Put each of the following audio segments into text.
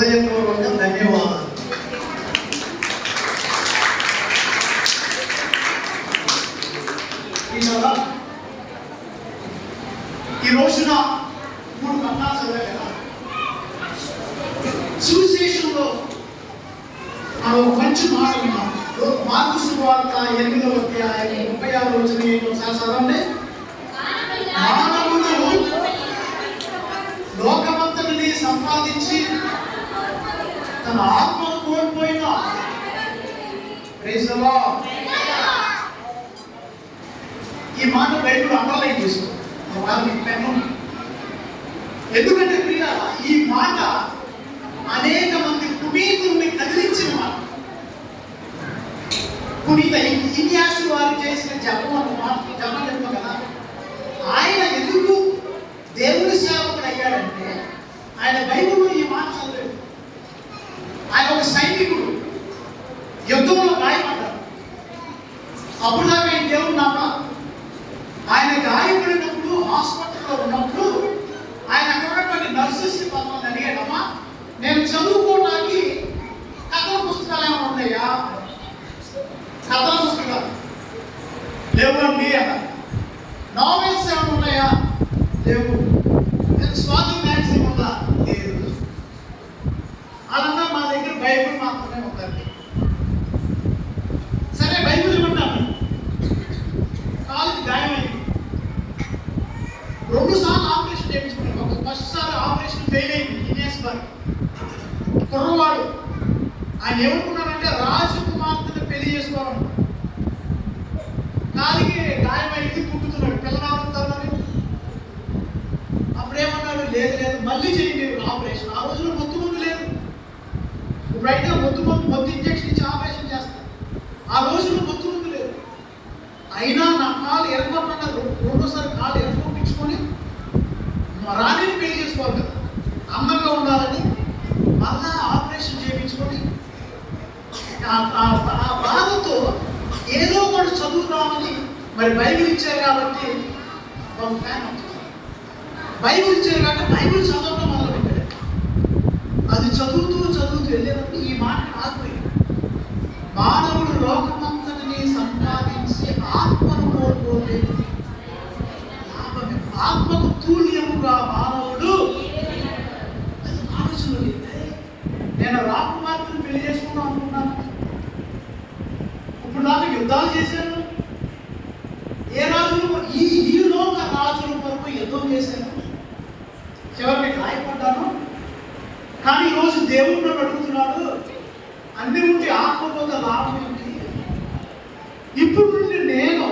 de ellas ఏమనుకున్నాడంటే రాజకుమార్తెను పెళ్ళి చేసుకోవాలి. కాలికి గాయమైంది పుట్టుతున్నాడు పిల్లనాడుతారని అప్పుడు ఏమన్నాడు లేదు లేదు మళ్ళీ చేయండి ఆపరేషన్. ఆ రోజులో మొత్తు మందు లేదు. ఇప్పుడైతే మొత్తు మందు మొత్తు ఇంజక్షన్ ఇచ్చి ఆపరేషన్ చేస్తారు. ఆ రోజుల్లో మొత్తు మందు లేదు. అయినా నా కాలు ఎరగొట్టన్నారు రెండోసారి కాలు ఎరగొట్టించుకొని రాణిని పెళ్ళి చేసుకోవాలి కదా. అందంగా ఉండాలని మళ్ళా ఆపరేషన్ చేయించుకొని ఆ- ఆ- బాధతో ఏదో ఒకటి చదువుదామని మరి బైబిల్ ఇచ్చారు కాబట్టి ఒక ఫ్యాన్ బైబిల్ ఇచ్చారు కాబట్టి బైబిల్ చదవడం మొదలు పెట్టాడు అది చదువుతూ చదువుతూ వెళ్ళేటప్పుడు ఈ మాట ఆగిపోయింది. మానవుడు లోకమంతటిని సంపాదించి ఆత్మను కోల్పోతే ఆత్మకు తూల్యముగా మానవుడు. అది ఆలోచన నేను రాకుమార్తెను పెళ్ళి చేసుకుందాం అనుకున్నాను. నాకు యుద్ధాలు చేశాను ఏ రాజులు ఈ ఈ లోక రాజుల కొరకు యుద్ధం చేశాను చివరికి గాయపడ్డాను. కానీ ఈరోజు దేవుడు నన్ను అడుగుతున్నాడు అన్ని ఉండి ఆత్మపోత లాభం ఏంటి? ఇప్పుడు నుండి నేను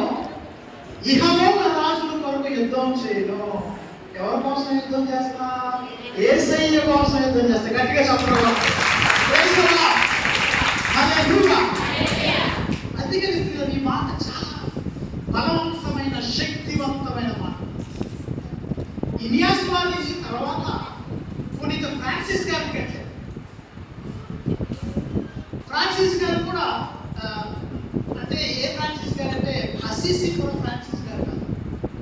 ఇహలోక రాజుల కొరకు యుద్ధం చేయను. ఎవరి కోసం యుద్ధం చేస్తా? ఏసయ్య కోసం యుద్ధం చేస్తా. గట్టిగా చెప్పడం అందుకని మీ మాట చాలా బలవంతమైన శక్తివంతమైన మాట. ఇనియాస్ వారి తర్వాత పునీత ఫ్రాన్సిస్ గారికి కట్టారు ఫ్రాన్సిస్ గారు కూడా అంటే ఏ ఫ్రాన్సిస్ గారు అంటే అసీసీ కూడా ఫ్రాన్సిస్ గారు కాదు.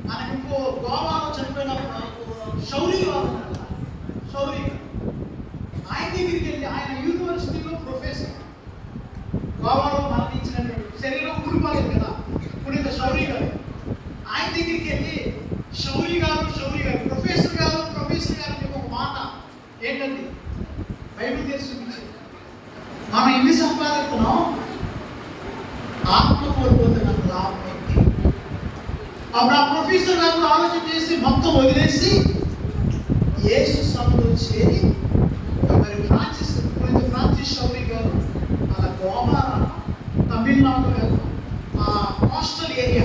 మనకి ఇంకో గోవాలో చనిపోయిన ఆ, శౌరి వారు ఉన్నారు కదా, శౌరి గారు. ఆయన దగ్గరికి వెళ్ళి ఆయన యూనివర్సిటీలో ప్రొఫెసర్ గోవాలో మరణించినటువంటి శరీరం కూలిపోలేదు కదా పునీత శౌరి గారు ఆయన దగ్గరికి వెళ్ళి శౌరి గారు శౌరి గారు ప్రొఫెసర్ గారు ప్రొఫెసర్ గారు అని ఒక మాట ఏంటండి? బైబిల్ తెలిసి చూపించారు. మనం ఎన్ని సంపాదిస్తున్నాం ఆత్మ కోల్పోతున్నాం లాభం ఏంటి? అప్పుడు ఆ ప్రొఫెసర్ గారు ఆలోచన చేసి మొత్తం వదిలేసి యేసు సభలో చేరి మరి ఫ్రాన్సిస్ ఫ్రాన్సిస్ షౌరి గారు అలా గోవా తమిళనాడు ఆ కోస్టల్ ఏరియా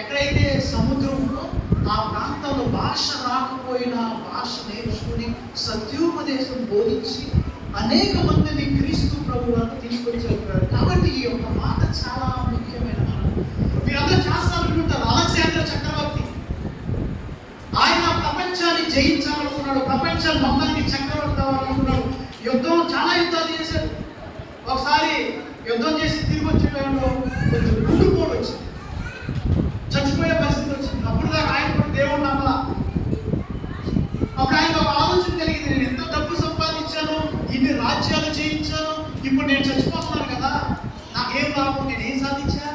ఎక్కడైతే సముద్రం ఉందో ఆ ప్రాంతంలో భాష రాకపోయినా భాష నేర్చుకుని సత్యోపదేశం బోధించి అనేక మందిని క్రీస్తు ప్రభు వరకు తీసుకొచ్చారు కాబట్టి ఈ యొక్క మాట చాలా ముఖ్యమైన మాట. మీరందరూ చేస్తారనుకుంటారు అలెగ్జాండర్ చక్రవర్తి. ఆయన ప్రపంచాన్ని జయించాలనుకున్నాడు ప్రపంచం మమ్మల్ని చక్రవర్తి అవ్వాలనుకున్నాడు. యుద్ధం చాలా యుద్ధాలు చేశాడు. ఒకసారి యుద్ధం చేసి తిరిగి వచ్చే కొంచెం గుండెపోటు వచ్చింది చచ్చిపోయే పరిస్థితి వచ్చింది అప్పుడు దాకా ఆయన కూడా దేవుడు నమ్మలా అప్పుడు ఆయన ఒక ఆలోచన కలిగింది నేను ఎంత డబ్బు సంపాదించాను ఈ ఇన్ని రాజ్యాలు చేయించాను ఇప్పుడు నేను చచ్చిపోతున్నాను కదా నాకేం లాభం నేను ఏం సాధించా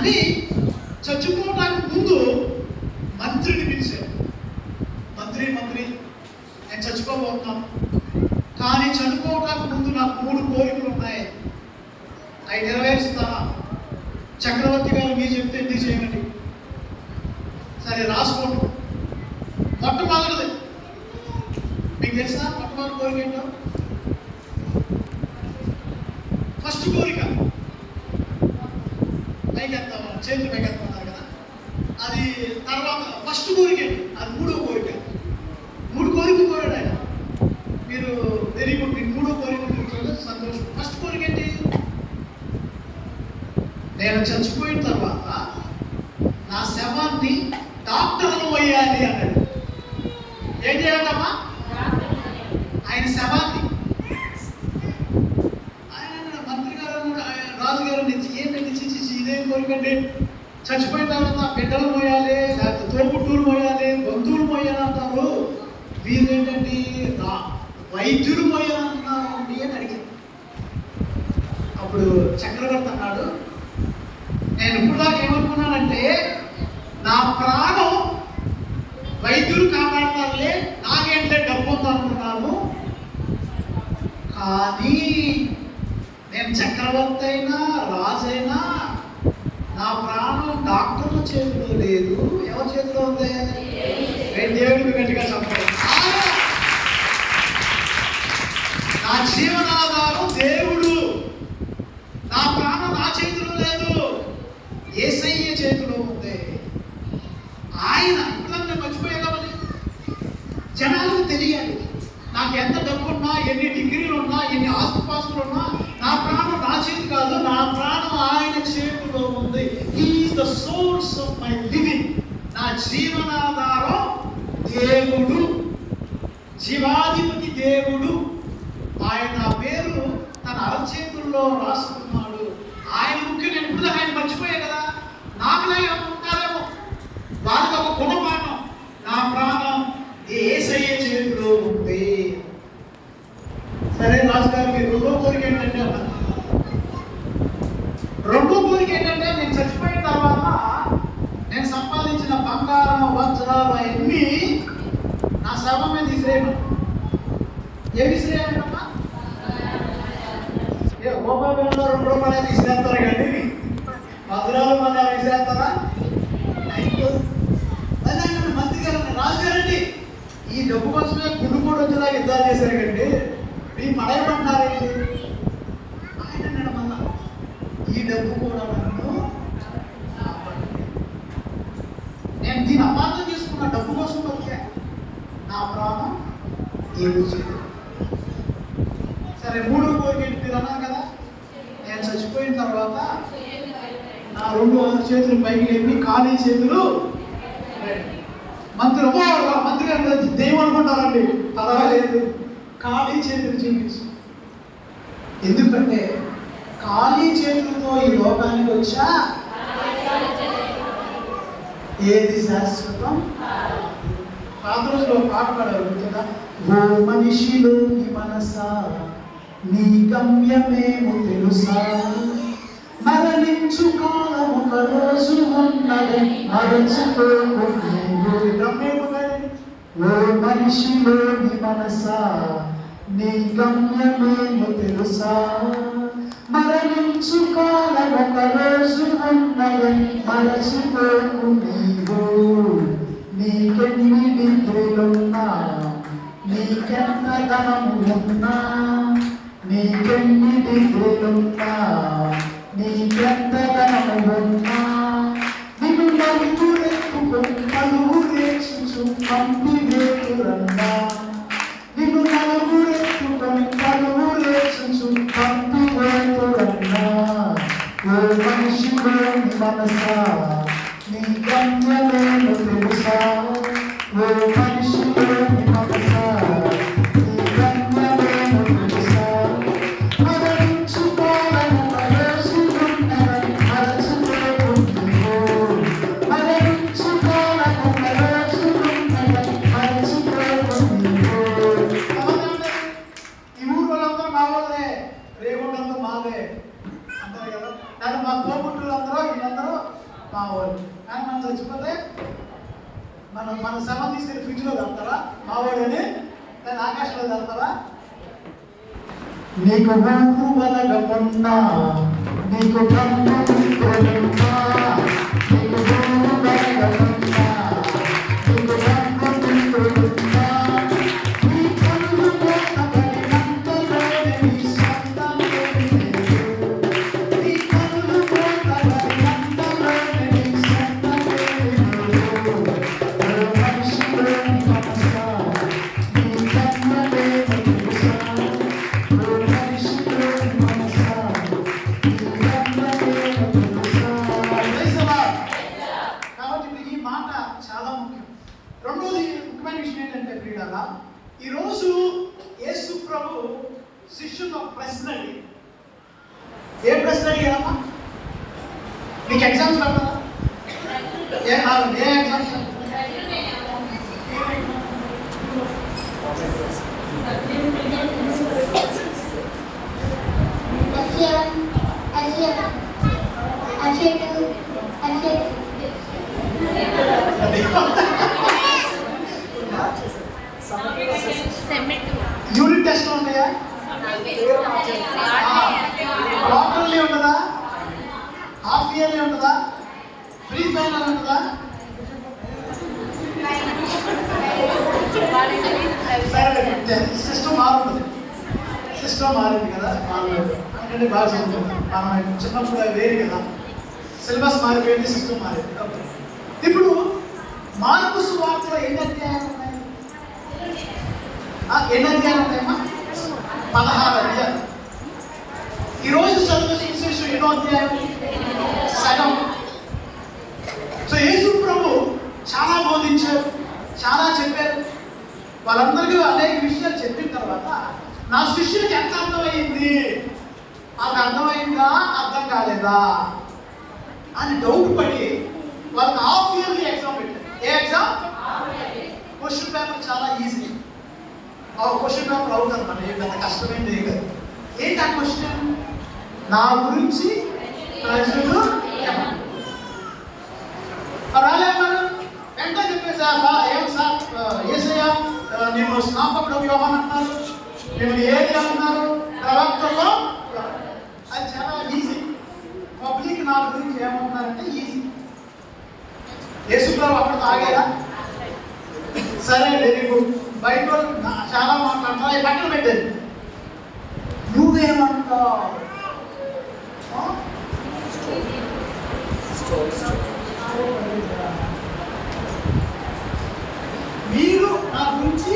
అని చచ్చిపోవడానికి ముందు మంత్రిని పిలిచారు. మంత్రి మంత్రి నేను చచ్చిపోబోతున్నాను. కానీ చనిపోవడానికి ముందు నాకు మూడు కోరికలు ఉన్నాయి. అవి నెరవేరుస్తానా? చక్రవర్తి గారు మీరు చెప్తే ఇది చేయండి సరే రాసుకోండి. మొట్టమొదటిది. మీకు తెలుసా? మొట్టమొదటి కోరిక ఏంటో? ఫస్ట్ కోరిక. పైకెత్తాం చేతులు పైకెత్తామన్నారు కదా. అది తర్వాత ఫస్ట్ కోరిక అది మూడో కోరిక. మూడు కోరికలు కోరాడు ఆయన. మీరు వెరీ గుడ్ మీకు మూడో కోరిక సంతోషం. ఫస్ట్ కోరిక ఏంటి? నేను చచ్చిపోయిన తర్వాత నా శవాన్ని డాక్టర్లు వేయాలి అన్నాడు. ఏం చేయాలమ్మా ఆయన శవాన్ని ఆయన అన్నాడు, మంత్రి గారు అన్నాడు, ఆయన రాజు గారు నిచ్చి ఏంటండి చిచ్చి చిచ్చి, ఇదేం కోరుకోండి చచ్చిపోయిన తర్వాత నా బిడ్డలు పోయాలి లేకపోతే తోబుట్టులు బంధువులు మోయాలి అంటారు వీరేంటండి? రా వైద్యులు మోయాలంటున్నారు అండి అని అడిగారు. అప్పుడు చక్రవర్తి అన్నాడు నేను ఇప్పుడు ఏమనుకున్నానంటే నా ప్రాణం వైద్యులు కాపాడతారులే నాకేంటే డబ్బు ఉందనుకున్నాను కానీ నేను చక్రవర్తి అయినా రాజైనా నా ప్రాణం డాక్టర్ల చేతిలో లేదు. ఎవరి చేతిలో ఉంది? రెండు గట్టిగా చెప్పాలి నా జీవనాధారం దేవుడు. నా ప్రాణం నా చేతిలో లేదు. ఏసయ్య చేతిలో ఉంది. ఆయన ఇప్పుడు మర్చిపోయేదామని జనాలకు తెలియాలి. నాకు ఎంత డబ్బు ఉన్నా ఎన్ని డిగ్రీలు ఉన్నా ఎన్ని ఆస్తుపాస్తులు ఉన్నా నా ప్రాణం నా చేతి కాదు నా ప్రాణం ఆయన చేతిలో ఉంది. Is the source of my living నా జీవనాధారం దేవుడు. జీవాధిపతి దేవుడు. ఆయన పేరు తన అరచేతుల్లో రాసుకున్నాడు. ఆయన ముఖ్యం నేను ఇప్పుడు ఆయన మర్చిపోయా కదా. నాకులాగే ఉంటారేమో. వాళ్ళకి ఒక గుణపాఠం. నా ప్రాణం ఏసయ్య చేతిలో ఉంది. సరే రాజుగారు మీరు రెండో కోరిక ఏంటంటే అన్నారు. ఊరికి ఏంటంటే నేను చచ్చిపోయిన తర్వాత నేను సంపాదించిన బంగారం వజ్రాలు అవన్నీ నా శవం మీద విసిరేయమని ఏమి విసిరేయాలంటమ్మా ఏ రూపాయి బిళ్ళలో రెండు రూపాయలు విసిరేస్తారు కానీ వజ్రాలు మన విసిరేస్తారా మంత్రి గారు అన్నారు, ఈ డబ్బు కోసమే గుండు కూడా వచ్చేలా యుద్ధాలు చేశారు కండి మీ పడేయమంటారేంటి ఈ డబ్బు కూడా నన్ను నేను దీని అపార్థం చేసుకున్న డబ్బు కోసం వచ్చా. నా ప్రాణం దేవుడు చేతులు. సరే మూడో కోరిక ఏంటి మీరు అన్నారు కదా? నేను చచ్చిపోయిన తర్వాత నా రెండు చేతులు పైకి లేపి ఖాళీ చేతులు మంత్రి అమ్మో, మంత్రి గారు కదా దెయ్యం అనుకుంటారండి. అలా లేదు. ఖాళీ చేతులు చూపించు ఎందుకంటే ఖాళీ చేతులతో ఈ లోకానికి వచ్చా? ఏది శాశ్వతం? పాత రోజులో పాట పాడారు గుర్తుందా? ఓ మనిషిలోని మనసా నీ గమ్యమేమో తెలుసా? మరణించు కాలం ఒక రోజు ఉన్నది. ఓ మనిషిలోని మనసా నీ గమ్యమేమో తెలుసా? మరణించు కాలం రోజు ఉన్నది మరచిపోకు నీవు నీకెన్ని నిద్రలున్నా నీకెన్న ధనము ఉన్నా నీకెన్ని నిద్రలున్నా నీకెంత ధనము ఉన్నా నిన్ను నలుగురెత్తుకొని నలుగురేక్షించు ఓ మనిషిలోని మనసా నీ గమ్యమేమో తెలుసా ఓ బలగమున్నా నీకు సిస్టమ్ మారుతుంది. సిస్టమ్ మారింది కదా మారలేదు. అంటే బాగా చదువుతుంది మనం చిన్నప్పుడు వేరు కదా. సిలబస్ మారిపోయింది సిస్టమ్ మారింది. ఇప్పుడు మార్పు సువార్తలో ఎన్ని అధ్యాయాలు ఉన్నాయి? ఎన్ని అధ్యాయాలు ఉన్నాయమ్మా? పదహారు అధ్యాయాలు. ఈరోజు చదువు విశేషం ఎన్నో అధ్యాయం సగం. సో యేసు ప్రభు చాలా బోధించారు చాలా చెప్పారు. వాళ్ళందరికీ అనేక విషయాలు చెప్పిన తర్వాత నా శిష్యుడికి ఎంత అర్థమైంది? అది అర్థమైందా? అర్థం కాలేదా? అని డౌట్ పడి వాళ్ళకి హాఫ్ ఇయర్లీ ఎగ్జామ్ పెట్టారు. ఏ ఎగ్జామ్ క్వశ్చన్ పేపర్ చాలా ఈజీ ఆ క్వశ్చన్ పేపర్ అవుతుంది మన ఏం పెద్ద కష్టమైంది ఏం కాదు ఏంటి ఆ క్వశ్చన్ నా గురించి ప్రజలు చెప్పండి. రాలేమన్నారు వెంటనే చెప్పేసి "ఆ, బా, ఏం సార్ ఆ, ఏసయ్య నేను స్నాపకుడు యోహాన్ అంటున్నారు. నేను ఏది అంటున్నారు? ప్రవక్తలో అది చాలా ఈజీ పబ్లిక్ నా గురించి ఏమంటున్నారంటే ఈజీ యేసుప్రభు అక్కడ ఆగారా సరే వెరీ గుడ్ బయట చాలా మాట్లాడుతున్నారు. అవి పక్కన పెట్టేది. నువ్వేమంటావు? మీరు నా గురించి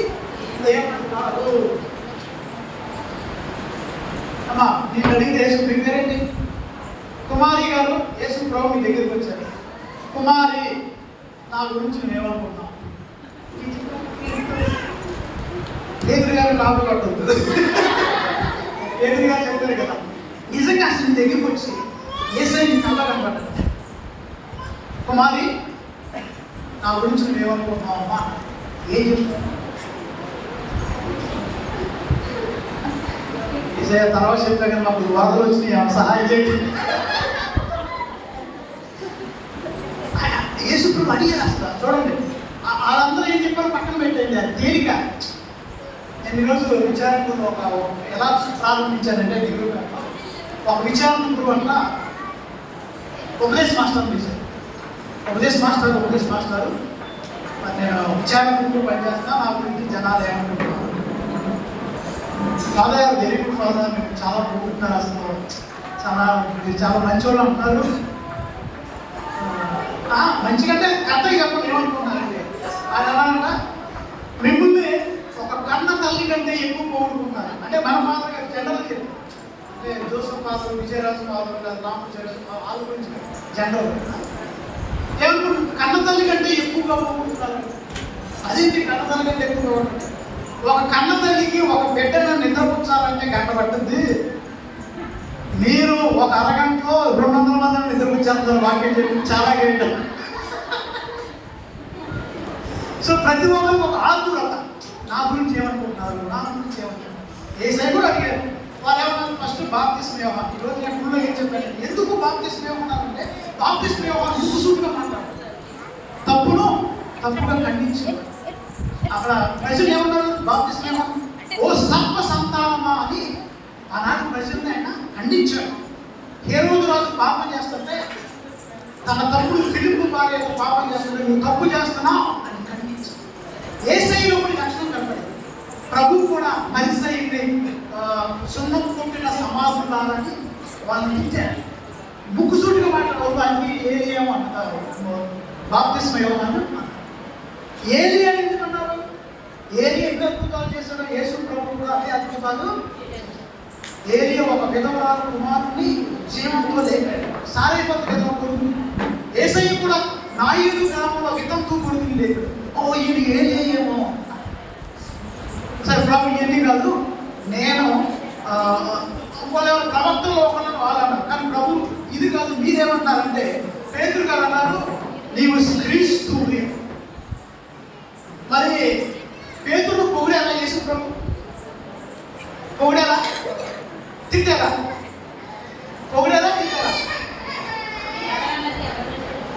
ఏమంటున్నారు అమ్మా నేను అడిగితే యేసు మీ పేరేంటి కుమారి గారు యేసు ప్రభు మీ దగ్గరికి వచ్చారు. కుమారి నా గురించి నేను ఏమనుకుంటున్నాను ఎదురుగారు కాపు కట్టద్దు ఎదురుగా చెప్తారు కదా నిజంగా అసలు దగ్గరికి వచ్చి ఏసై నీ కళ్ళ కుమారి నా గురించి నేనేమనుకుంటున్నావు అమ్మా? ఏం చెప్తాను ఈసారి తర్వాత చెప్తా కానీ మాకు వాదలు వచ్చినాయి. సహాయం చేయండి. యేసుప్రభు అడిగారు అసలు చూడండి. వాళ్ళందరూ ఏం చెప్పారు? పక్కన పెట్టండి. అది తేలిక. నేను ఈరోజు విచారణ ఒక ఎలా ప్రారంభించానంటే డిగ్రీ ఒక విచారణ గురువు అట్ల ఉపదేశ్ మాస్టర్ పిలిచారు ఉపదేశ్ మాస్టర్ ఉపదేశ్ మాస్టర్. నేను విచారణ గురువు పనిచేస్తున్నా నా గురించి జనాలు ఏమనుకుంటున్నాను చాలా వెరీ గుడ్ ఫాదర్ మీరు చాలా బాగుంటున్నారు అసలు. చాలా మీరు చాలా మంచి వాళ్ళు అంటున్నారు మంచిగంటే కథ చెప్పండి ఏమనుకున్నారండి? అది ఎలా అంట? మిమ్మల్ని ఒక కన్న తల్లి కంటే ఎక్కువ పోగొట్టుకున్నారు. అంటే మన ఫాదర్ గారు జనరల్ అంటే జోసఫ్ ఫాదర్ విజయరాజు ఫాదర్ గారు రామచంద్ర వాళ్ళ గురించి జనరల్ ఏమనుకుంటున్నారు కన్న తల్లి కంటే ఎక్కువగా పోగొట్టుకున్నారు. అదేంటి కన్న తల్లి కంటే ఎక్కువగా ఉంటుంది ఒక కన్న తల్లికి ఒక బిడ్డను నిద్రపుచ్చాలంటే గంట పట్టింది. మీరు ఒక అరగంటలో రెండు వందల మందిని నిద్రపుచ్చారు వాక్యం చెప్పి చాలా గంట సో ప్రతి ఒక్కరికి ఒక ఆతురత. నా గురించి ఏమనుకుంటున్నారు? నా గురించి ఏమనుకుంటున్నారు? ఏ సైడ్ కూడా అడిగారు. వాళ్ళు ఏమన్నారు? ఫస్ట్ బాప్తిస్మ యోహాన్ ఈరోజు నేను ఫుల్గా ఏం చెప్పాను ఎందుకు బాప్తిస్మ యోహాన్ అంటే బాప్తిస్మ యోహాన్ ముసుగుగా మాట్లాడారు. తప్పును తప్పుగా ఖండించారు. అక్కడ ప్రజలు ఏమన్నారు? బాప్తిస్మ యోహాన్ ఓ సర్ప సంతానమా అని ఆనాటి ప్రజల్ని ఆయన ఖండించాడు. ఏ రోజు రాజు పాపం చేస్తుంటే తన తమ్ముడు ఫిలిప్ భార్య పాపం చేస్తుంటే నువ్వు తప్పు చేస్తున్నావు అని ఖండించాడు. ఏసైలో కూడా లక్షణం కనపడింది. ప్రభు కూడా పరిసైని సున్నం కొట్టిన సమాధులారని వాళ్ళని ఇచ్చారు ముక్కుసూటిగా మాట్లాడవద్దు అన్ని ఏ ఏమంటారు బాప్తిస్మ యోగాన్ని ఏలి అని ఎందుకన్నారు ఏలి ఎన్ని అద్భుతాలు చేశాడో యేసు ప్రభు కూడా అదే అద్భుతాలు ఏలి ఒక విధవరాల కుమారుని జీవంతో లేపాడు. సారేపత విధవ కొడుకు ఏసయ్య కూడా నాయుడు గ్రామంలో వితంతు కొడుకుని లేపాడు. ఓ ఈయన ఏలి ఏమో సరే ప్రభు ఇవన్నీ కాదు. నేను ఆ, వాళ్ళు ఎవరు ప్రవక్తలు వాళ్ళన్నారు కానీ ప్రభు ఇది కాదు మీరేమంటారంటే పేదరు గారు అన్నారు నీవు క్రీస్తు మరి పేతుడు పొగిడేలా యేసు ప్రభు పొగిడేలా తిట్టారా పొగిడేలా తిట్టారా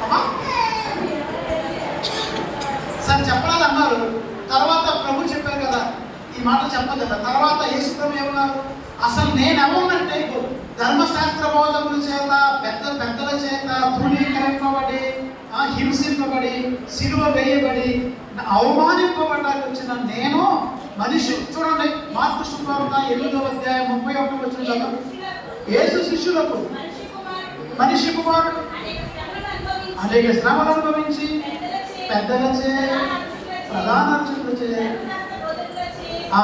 అమ్మా సరే చెప్పరాదు అన్నారు తర్వాత ప్రభు చెప్పారు కదా ఈ మాట చెప్పదు కదా తర్వాత యేసు ప్రభు ఏమన్నారు అసలు నేను ఎవరినంటే ధర్మశాస్త్ర బోధకుల చేత పెద్ద పెద్దల చేత తృణీకరింపబడి ఆ, హింసింపబడి సిలువ వేయబడి అవమానింపబడ్డానికి వచ్చిన నేను మనిషి చూడండి మార్పు శుభ్రత ఎనిమిదవ అధ్యాయం ముప్పై ఒకటి వచ్చిన చదువు యేసు శిష్యులకు మనిషి కుమారుడు అనేక శ్రమలు అనుభవించి పెద్దలచే ప్రధాన అర్చకులచే ఆ,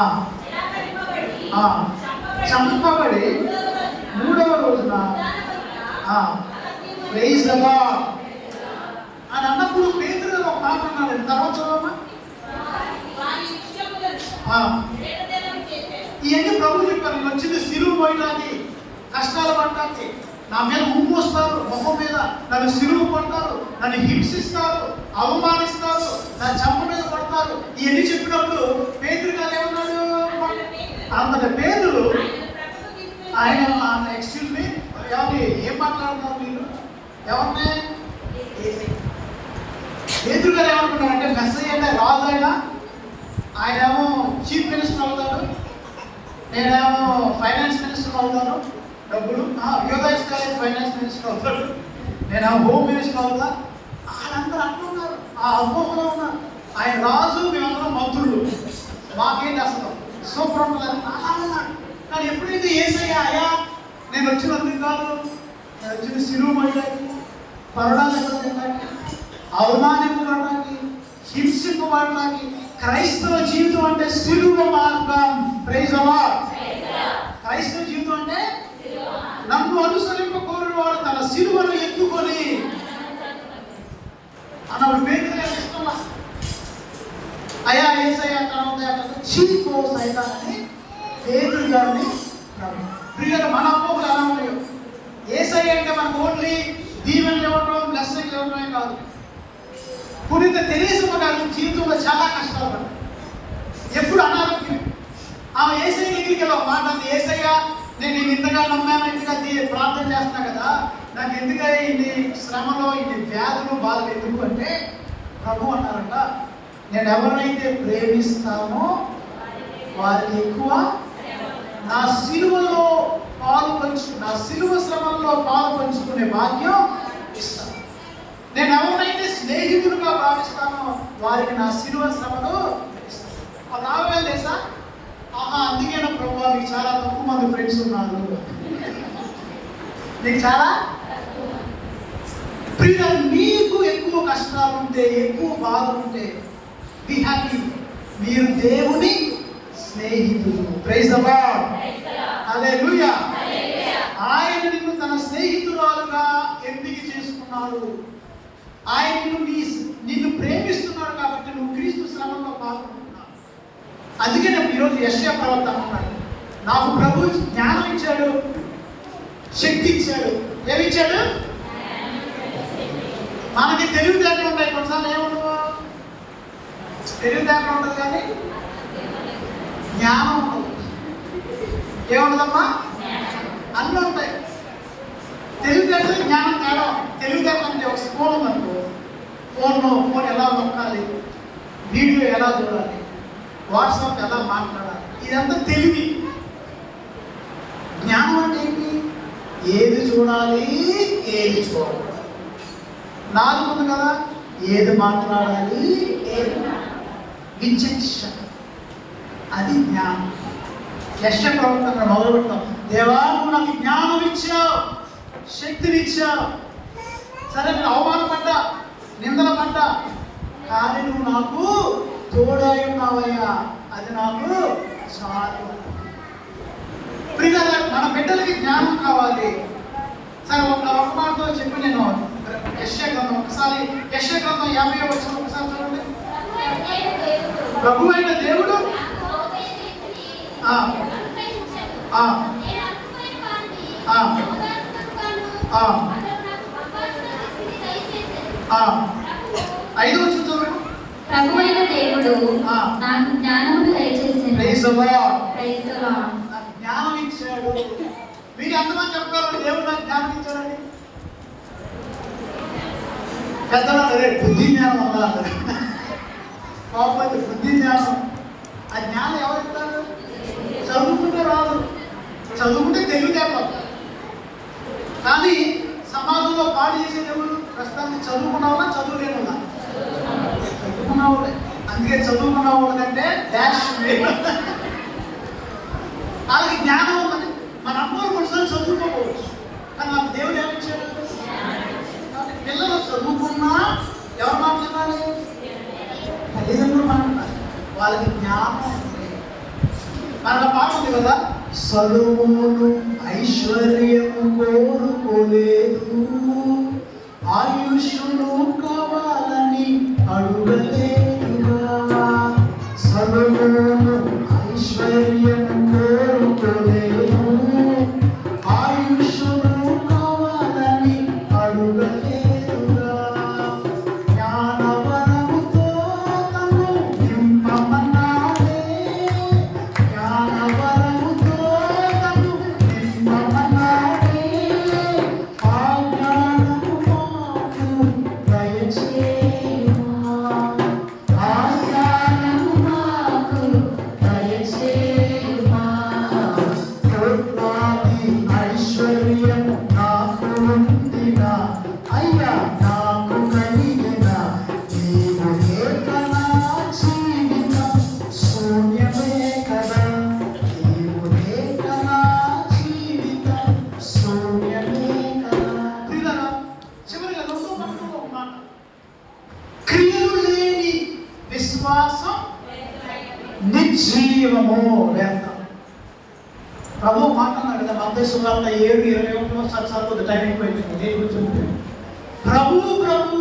ఆ, చంపబడి మూడవ అని అన్నప్పుడు పేదలు ఒక మాట అన్నాడు. తర్వాత చూడమ్మా ఇవన్నీ ప్రభు చెప్పారు. నేను వచ్చింది సిలువు పోయడానికి కష్టాలు పడటానికి నా మీద ముప్పు వస్తారు మొహం మీద. నన్ను సిలువు పడతారు నన్ను హింసిస్తారు అవమానిస్తారు నా చంప మీద పడతారు ఇవన్నీ చెప్పినప్పుడు పేదరు గారు ఏమన్నాడు? అంతటి పేదలు ఆయన ఎక్స్క్యూజ్ మీ ఎవరి ఏం మాట్లాడుతున్నారు మీరు? ఎవరిని? ఎదురు గారు ఏమనుకున్నారంటే మెస్సయ్య అంటే రాజు అయినా ఆయన. ఏమో చీఫ్ మినిస్టర్ అవుతాడు. నేనేమో ఫైనాన్స్ మినిస్టర్ అవుతాను. డబ్బులు. యోగాస్ కాలేజ్ ఫైనాన్స్ మినిస్టర్ అవుతాడు. నేను హోమ్ మినిస్టర్ అవుతా. వాళ్ళందరూ అట్లా ఆ అపోహలో ఉన్నారు. ఆయన రాజు మేమందరం మంత్రులు మాకేంటి అసలు సూపర్ ఉంటుంది అలా. కానీ ఎప్పుడైతే ఏసయ్యా అయ్యా నేను వచ్చినందుకు కాదు వచ్చిన సిలువు మళ్ళీ పరడానికి అవమానింపబడడానికి హింసింపబడడానికి క్రైస్తవ జీవితం అంటే సిలువ మార్గం. ప్రైజ్ క్రైస్తవ జీవితం అంటే నన్ను అనుసరింప కోరినవాడు తన సిలువను ఎత్తుకొని. అన్నప్పుడు పేరు ఇష్టమా అయ్యా ఏసయ్యా తర్వాత చీకో సైతాన్ని పేరు గారిని ప్రియులు మన అమ్మకులు ఎలా ఉన్నాయో. ఏసై అంటే మనకు ఓన్లీ దీవెనలు ఇవ్వడం బ్లెస్సింగ్లు ఇవ్వడమే కాదు. పునీత తెలియసమ్మ గారి జీవితంలో చాలా కష్టాలు పడ్డారు ఎప్పుడు అనారోగ్యం ఆమె ఏసై దగ్గరికి ఒక మాట అంది నేను నేను ఇంతగా నమ్మాను ఇంతగా ప్రార్థన చేస్తున్నా కదా నాకు ఎందుకు ఇన్ని శ్రమలో ఇన్ని వ్యాధులు బాధలు ఎందుకు అంటే ప్రభు అన్నారంట నేను ఎవరినైతే ప్రేమిస్తానో వారికి ఎక్కువ నా సిలువలో పాలు పంచు నా సిలువ శ్రమంలో పాలు పంచుకునే భాగ్యం ఇస్తాను నేను ఎవరైతే స్నేహితులుగా భావిస్తానో వారికి నా సిలువ శ్రమలో ఇస్తాను అది తెలుసా? ఆహా అందుకే నా ప్రభు నీకు చాలా తక్కువ మంది ఫ్రెండ్స్ ఉన్నారు. నీకు చాలా? ప్రియ మీకు ఎక్కువ కష్టాలు ఉంటే ఎక్కువ బాధలు ఉంటే బి హ్యాపీ మీరు దేవుని స్నేహితులు. ప్రైజ్ హల్లెలూయా ఆయన నిన్ను తన స్నేహితురాలుగా ఎంపిక చేసుకున్నాడు. ఆయన నిన్ను నిన్ను ప్రేమిస్తున్నాడు కాబట్టి నువ్వు క్రీస్తు శ్రమంలో పాల్గొంటున్నావు. అందుకే నేను ఈరోజు యశ్యా ప్రవక్త అన్నాడు నాకు ప్రభు జ్ఞానం ఇచ్చాడు శక్తి ఇచ్చాడు. ఏమి ఇచ్చాడు మనకి తెలివితేటలు ఉంటాయి కొన్నిసార్లు ఏముండవు? తెలివితేటలు ఉంటుంది కానీ జ్ఞానం ఉండదు ఏముండదమ్మా? అన్నీ ఉంటాయి. తెలివితేటలు జ్ఞానం తేడా తెలివితేటలు అంటే ఒక స్కూల్ ఉందనుకో ఫోన్లో ఫోన్ ఎలా నొక్కాలి వీడియో ఎలా చూడాలి వాట్సాప్ ఎలా మాట్లాడాలి ఇదంతా తెలివి. జ్ఞానం అంటే ఏంటి? ఏది చూడాలి ఏది చూడాలి నాలుగు ఉంది కదా ఏది మాట్లాడాలి ఏది? విచక్షణ అది జ్ఞానం. యశ ప్రవర్తన మొదలు పెడతాం దేవా నువ్వు నాకు జ్ఞానం ఇచ్చావు శక్తిని ఇచ్చావు. సరే నేను అవమానపడ్డా నిందన పడ్డా కానీ నువ్వు నాకు తోడై ఉన్నావయ్యా. అది నాకు చాలు. ప్రియులారా, మన బిడ్డలకి జ్ఞానం కావాలి. సరే ఒక మాటతో చెప్పి నేను యశ గ్రంథం ఒకసారి యశ గ్రంథం యాభై వచ్చిన ఒకసారి చూడండి ప్రభు అయిన దేవుడు. ఐదు వచ్చిన చూడండి ప్రభువైన దేవుడు నాకు జ్ఞానమును దయచేసింది Praise the Lord. Praise the Lord. జ్ఞానం ఇచ్చాడు మీరు ఎంతమంది చెప్పగలరు దేవుడు నాకు జ్ఞానం ఇచ్చాడని బుద్ధి జ్ఞానం ఉందా అంటారు బుద్ధి జ్ఞానం ఆ జ్ఞానం ఎవరు ఇస్తారు చదువుకుంటే రాదు. చదువుకుంటే తెలివితేటలు కానీ సమాజంలో పాడు చేసేది ఎవరు ప్రస్తుతాన్ని చదువుకున్నావునా చదువులేనున్నా చదువుకున్నావులే అందుకే చదువుకున్న వాళ్ళకంటే డాష్ వాళ్ళకి జ్ఞానం ఉన్నది. మన అమ్మవారు కొన్నిసార్లు చదువుకోకపోవచ్చు. కానీ నాకు దేవుడు ఏమిచ్చాడు పిల్లలు చదువుకున్నా ఎవరు మాట్లాడాలి? తల్లిదండ్రులు మనం వాళ్ళకి జ్ఞానం ఉంది. మనకు పాట ఉంది కదా చదువును ఐశ్వర్యము కోరుకోలేదు ఆయుష్ను కావాలని అడుగలేదుగా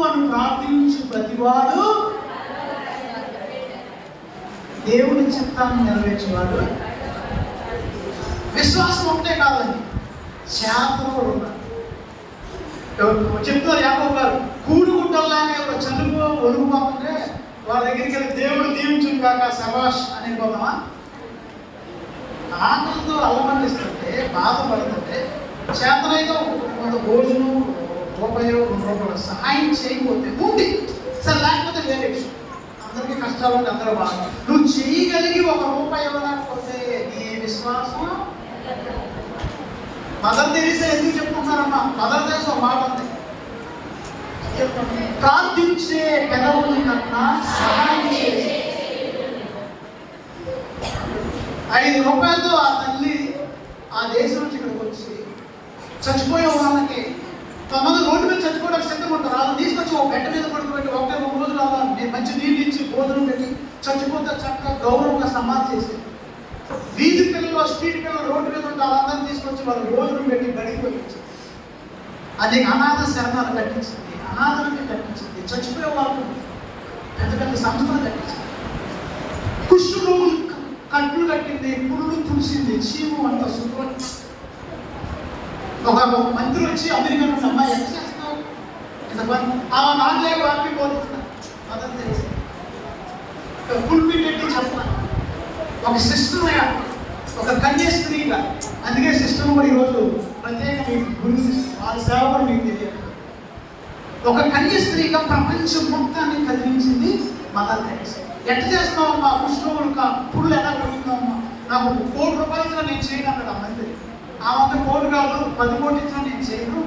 అని ప్రార్థించు ప్రతివాడు. దేవుని చిత్తాన్ని నెరవేర్చేవాడు. విశ్వాసం ఒకటే కాదండి. శాతం కూడా ఉండాలి. ఎవరు- చెప్తున్నారు యాకోబు గారు? కూడుకుంటల్లానే ఒక చదువు ఒరుగుపోతుంటే వాళ్ళ దగ్గరికి వెళ్ళి దేవుడు దీవించును కాక సభాష్ అని పోదామా? ఆనందంతో అలమండిస్తుంటే బాధపడుతుంటే చేతనైతే కొంత భోజనం రూపాయలు రెండు రూపాయలు సహాయం చేయకపోతే ఉంది. సరే లేకపోతే వేరే విషయం. అందరికీ కష్టాలు ఉంటే అందరూ బాగా నువ్వు చేయగలిగి ఒక రూపాయి ఇవ్వలేకపోతే నీ విశ్వాసం? మదర్ తెరీసా ఎందుకు చెప్పుకుంటున్నారమ్మా మదర్ తెరీసా ఒక మాట ఉంది. ప్రార్థించే పెదవుల కన్నా సహాయం చేసే ఐదు రూపాయలతో ఆ తల్లి ఆ దేశం నుంచి ఇక్కడికి వచ్చి చచ్చిపోయే వాళ్ళకి కొంతమంది రోడ్డు మీద చచ్చిపోవడానికి సిద్ధంగా ఉంటారు. అలా తీసుకొచ్చి ఒక గంట మీద పడుకోబెట్టి ఒకే ఒక రోజులు అలా మంచి నీళ్ళు ఇచ్చి భోజనం పెట్టి చచ్చిపోతే చక్కగా గౌరవంగా సమాధి చేసి వీధి పిల్లలు స్ట్రీట్ పిల్లలు రోడ్డు మీద ఉంటే వాళ్ళందరినీ తీసుకొచ్చి వాళ్ళు భోజనం పెట్టి బడికి పంపించి అది అనాథ శరణాలు కట్టించింది. అనాథలకి కట్టించింది. చచ్చిపోయే వాళ్ళకు పెద్ద పెద్ద సంస్థలు కట్టించింది. కుష్ఠరోగులు కట్లు కట్టింది పురుడు తుడిసింది చీము అంత శుభ్రం ఒక మంత్రి వచ్చి అమెరికా నుండి అమ్మాయి ఎంత చేస్తున్నావు ఆ పని ఆమె నాన్నలే వారికి పోతున్నా అదని తెలిసి. పుల్పి చెప్తున్నాను ఒక సిస్టర్ ఒక కన్యాస్త్రీగా అందుకే సిస్టమ్ కూడా ఈరోజు ప్రత్యేక మీకు గురించి వాళ్ళ సేవ కూడా మీకు తెలియదు. ఒక కన్యాస్త్రీగా ప్రపంచం మొత్తాన్ని కదిలించింది మదర్ తెరేసా ఎట్ట చేస్తామమ్మా కుష్ఠరోగులు పుళ్ళు ఎలా పెరుగుతామమ్మా నాకు కోటి రూపాయలు నేను చేయను అక్కడ ఆ ఆ వంద కోటి కాదు పది కోటి ఇచ్చినా నేను చేయను.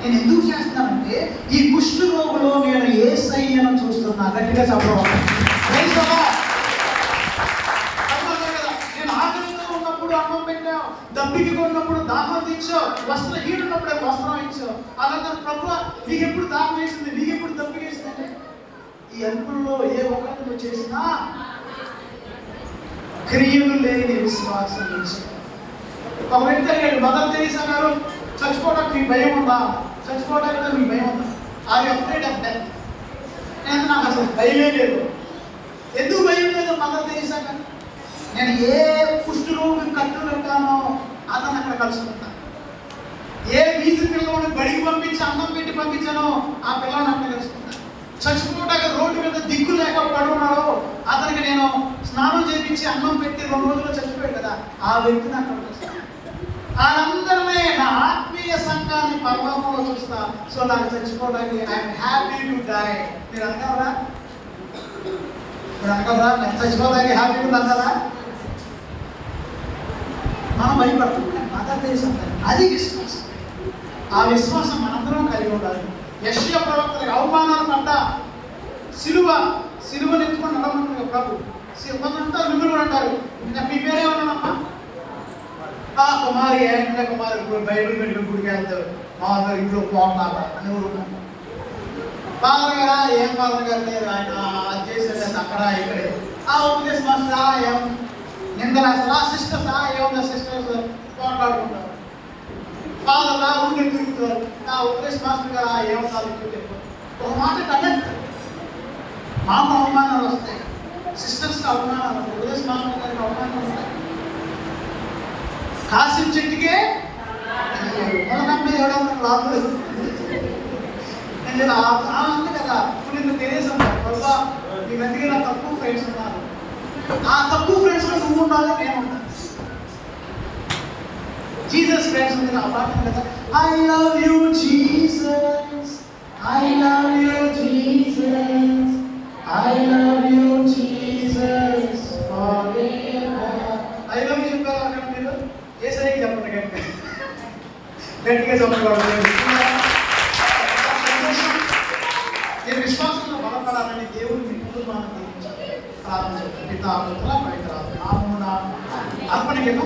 నేను ఎందుకు చేస్తానంటే ఈ కుష్ఠ రోగులో నేను ఏ సైన్యం చూస్తున్నా. గట్టిగా చెప్పడం నేను ఆకలితో ఉన్నప్పుడు అన్నం పెట్టావు దప్పికి కొన్నప్పుడు దాహం తెచ్చావు వస్త్ర హీట్ ఉన్నప్పుడే వస్త్రం ఇచ్చావు. అలాగే ప్రభు నీకు ఎప్పుడు దాహం వేసింది? నీకు ఎప్పుడు దప్పిక వేసిందంటే ఈ అల్పుల్లో ఏ ఒక్కరు చేసినా క్రియలు లేని విశ్వాసం నుంచి ఒక వ్యక్తి అడిగాడు మదర్ తెరీసా గారు చచ్చిపోవడానికి మీకు భయం ఉందా? చచ్చిపోవడానికి మీకు భయం ఉందా? Are you afraid of death నేను నాకు అసలు భయమే లేదు. ఎందుకు భయం లేదు మదర్ తెరీసా గారు? నేను ఏ కుష్ఠరోగి కట్టు పెట్టానో అతను అక్కడ కలుసుకుంటాను ఏ వీధి పిల్లవాడిని బడికి పంపించి అన్నం పెట్టి పంపించానో ఆ పిల్లవాడిని అక్కడ కలుసుకుంటాను చచ్చిపోవడానికి రోడ్డు మీద దిక్కు లేక పడున్నాడో అతనికి నేను స్నానం చేపించి అన్నం పెట్టి రెండు రోజులు చచ్చిపోయాడు కదా ఆ వ్యక్తిని అక్కడ వాళ్ళందరినీ నా ఆత్మీయ సంఘాన్ని పర్వతంలో చూస్తా. సో నాకు చచ్చిపోవడానికి ఐఎమ్ హ్యాపీ టు డై మీరు అనగలరా? మీరు అనగలరా? నేను చచ్చిపోవడానికి హ్యాపీ టు అంటారా మనం భయపడుతున్నాం. కానీ మదర్ దేశం అది విశ్వాసం. ఆ విశ్వాసం మనందరం కలిగి ఉండాలి. యశ్య ప్రవక్తలకు అవమానాలు పడ్డ సిలువ సిలువను ఎత్తుకొని నడమంటారు ప్రభు సి- కొందరంటారు మిమ్మల్ని కూడా అంటారు. ఇంకా మీ పేరే ఉన్నానమ్మా కుమారి ఏంటంటే కుమారి ఇప్పుడు బైబిల్ పెట్టుకుని గుడికి వెళ్తారు మా ఇంట్లో పోతున్నారా అని ఊరుకున్నాను ఫాదర్ గారా ఏం ఫాదర్ గారు లేదు ఆయన అది చేసేది అక్కడ ఇక్కడ. ఆ ఉపదేశ మాస్టర్ ఆ ఏం నిందలు అసలు ఆ సిస్టర్స్ ఆ ఏమన్నా సిస్టర్స్ పోట్లాడుకుంటారు. ఫాదర్ రా ఊరికి తిరుగుతారు. ఆ ఉపదేశ మాస్టర్ గారు ఆ ఏమన్నా చెప్పారు ఒక మాట కనెక్ట్ మాకు అవమానాలు వస్తాయి. సిస్టర్స్కి అవమానాలు ఉపదేశ మాస్టర్ గారికి అవమానాలు వస్తాయి. కాసిన చెట్టుకే మొలకమ్మ ఎవడన్నా లాభలేదు నేను ఆ అంతే కదా ఇప్పుడు నేను తెలియసాను ప్రభా నీ దగ్గర నా తక్కువ ఫ్రెండ్స్ ఉన్నారు ఆ తక్కువ ఫ్రెండ్స్లో నువ్వు ఉండాలి నేను ఉండాలి జీసస్ ఫ్రెండ్స్ ఉంది ఆ పాట ఉంది కదా I love you Jesus I love you Jesus I love you Jesus I love you చెప్పారు అక్కడ మీరు ఏ సరికి చెప్పండి గట్టిగా గట్టిగా చెప్పకూడదు ఈ విశ్వాసంలో బలపడాలని దేవుడు మీ కుటుంబాన్ని దీవించాలి ప్రార్థన పితా పుత్ర పవిత్ర ఆత్మ. నామమున అర్పణకేమో